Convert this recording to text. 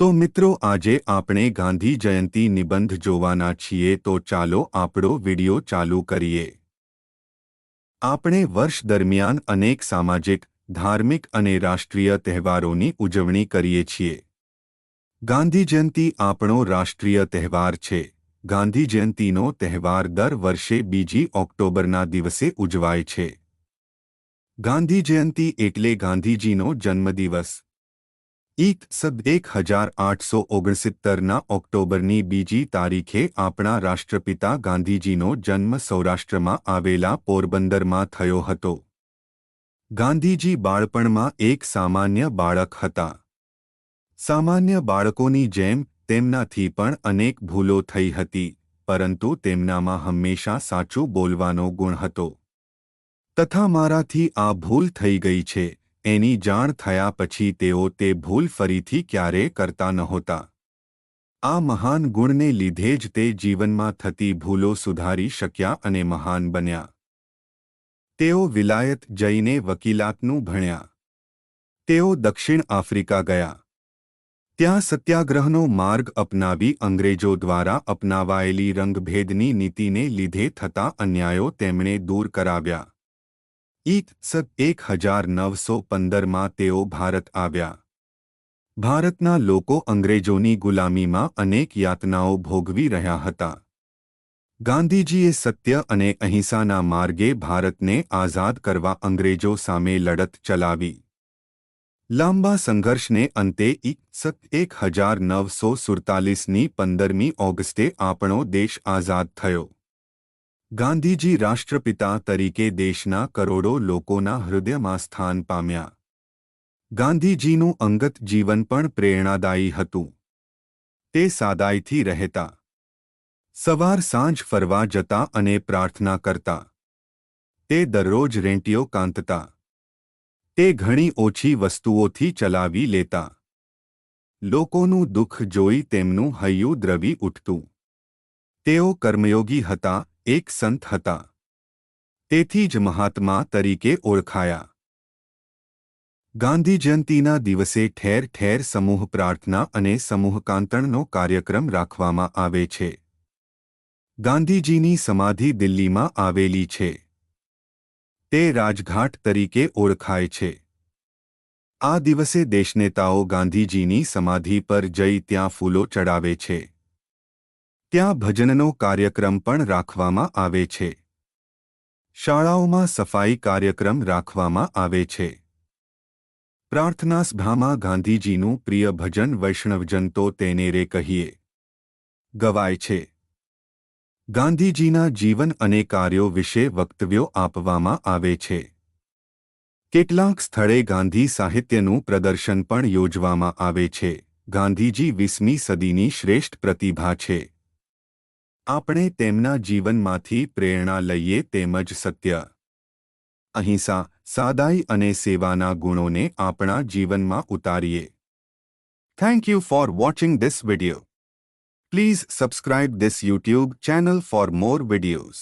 તો મિત્રો, આજે આપણે ગાંધી જયંતી નિબંધ જોવાના છીએ. તો ચાલો આપણો વિડિયો ચાલુ કરીએ. આપણે વર્ષ દરમિયાન અનેક સામાજિક, ધાર્મિક અને રાષ્ટ્રીય તહેવારોની ઉજવણી કરીએ છીએ. ગાંધી જયંતી આપણો રાષ્ટ્રીય તહેવાર છે. ગાંધી જયંતીનો તહેવાર દર વર્ષે બીજી ઓક્ટોબરના દિવસે ઉજવાય છે. ગાંધી જયંતી એટલે ગાંધીજીનો જન્મદિવસ. ઈક સદ એક હજાર આઠસો ઓગણસિત્તરના ઓક્ટોબરની બીજી તારીખે આપણા રાષ્ટ્રપિતા ગાંધીજીનો જન્મ સૌરાષ્ટ્રમાં આવેલા પોરબંદરમાં થયો હતો. ગાંધીજી બાળપણમાં એક સામાન્ય બાળક હતા. સામાન્ય બાળકોની જેમ તેમનાથી પણ અનેક ભૂલો થઈ હતી, પરંતુ તેમનામાં હંમેશા સાચું બોલવાનો ગુણ હતો. તથા મારાથી આ ભૂલ થઈ ગઈ છે. એની જાણ થયા પછી તેઓ તે ભૂલ ફરીથી ક્યારે કરતા નહોતા આ મહાન ગુણને લીધે જ તે જીવનમાં થતી ભૂલો સુધારી શક્યા અને મહાન બન્યા તેઓ વિલાયત જઈને વકીલાતનું ભણ્યા તેઓ દક્ષિણ આફ્રિકા ગયા ત્યાં સત્યાગ્રહનો માર્ગ અપનાવી અંગ્રેજો દ્વારા અપનાવાયેલી રંગભેદની નીતિને લીધે થતા અન્યાયો તેમણે દૂર કરાવ્યા ઈક સત એક હજાર નવસો પંદરમાં તેઓ ભારત આવ્યા. ભારતના લોકો અંગ્રેજોની ગુલામીમાં અનેક યાતનાઓ ભોગવી રહ્યા હતા. ગાંધીજીએ સત્ય અને અહિંસાના માર્ગે ભારતને આઝાદ કરવા અંગ્રેજો સામે લડત ચલાવી. લાંબા સંઘર્ષને અંતે ઈક સત એક હજાર નવસો સુડતાલીસની પંદરમી ઓગસ્ટે આપણો દેશ આઝાદ થયો. ગાંધીજી રાષ્ટ્રપિતા તરીકે દેશના કરોડો લોકોના હૃદયમાં સ્થાન પામ્યા. ગાંધીજીનું અંગત જીવન પણ પ્રેરણાદાયી હતું. તે સાદાઈથી રહેતા. સવાર સાંજ ફરવા જતા અને પ્રાર્થના કરતા. તે દરરોજ રેંટીઓ કાંતતા. તે ઘણી ઓછી વસ્તુઓથી ચલાવી લેતા. લોકોનું દુઃખ જોઈ તેમનું હૈયું દ્રવી ઉઠતું. તેઓ કર્મયોગી હતા એક સંત હતા. તેથી જ મહાત્મા તરીકે ઓળખાયા. ગાંધી જયંતીના દિવસે ઠેર ઠેર સમૂહ પ્રાર્થના અને સમૂહકાંતણનો કાર્યક્રમ રાખવામાં આવે છે. ગાંધીજીની સમાધિ દિલ્હીમાં આવેલી છે. તે રાજઘાટ તરીકે ઓળખાય છે. આ દિવસે દેશનેતાઓ ગાંધીજીની સમાધિ પર જઈ ત્યાં ફૂલો ચડાવે છે. ત્યાં ભજનનો કાર્યક્રમ પણ રાખવામાં આવે છે. શાળાઓમાં સફાઈ કાર્યક્રમ રાખવામાં આવે છે. પ્રાર્થના સભામાં ગાંધીજીનું પ્રિય ભજન વૈષ્ણવજન તો તેને રે કહીએ. ગવાય છે. ગાંધીજીના જીવન અને કાર્યો વિશે વક્તવ્યો આપવામાં આવે છે. કેટલાક સ્થળે ગાંધી સાહિત્યનું પ્રદર્શન પણ યોજવામાં આવે છે. ગાંધીજી વીસમી સદીની શ્રેષ્ઠ પ્રતિભા છે. આપણે તેમના જીવનમાંથી પ્રેરણા લઈએ તેમજ સત્ય. અહિંસા, સાદાઈ અને સેવાના ગુણોને આપણા જીવનમાં ઉતારીએ. Thank you for watching this video please subscribe this YouTube channel for more videos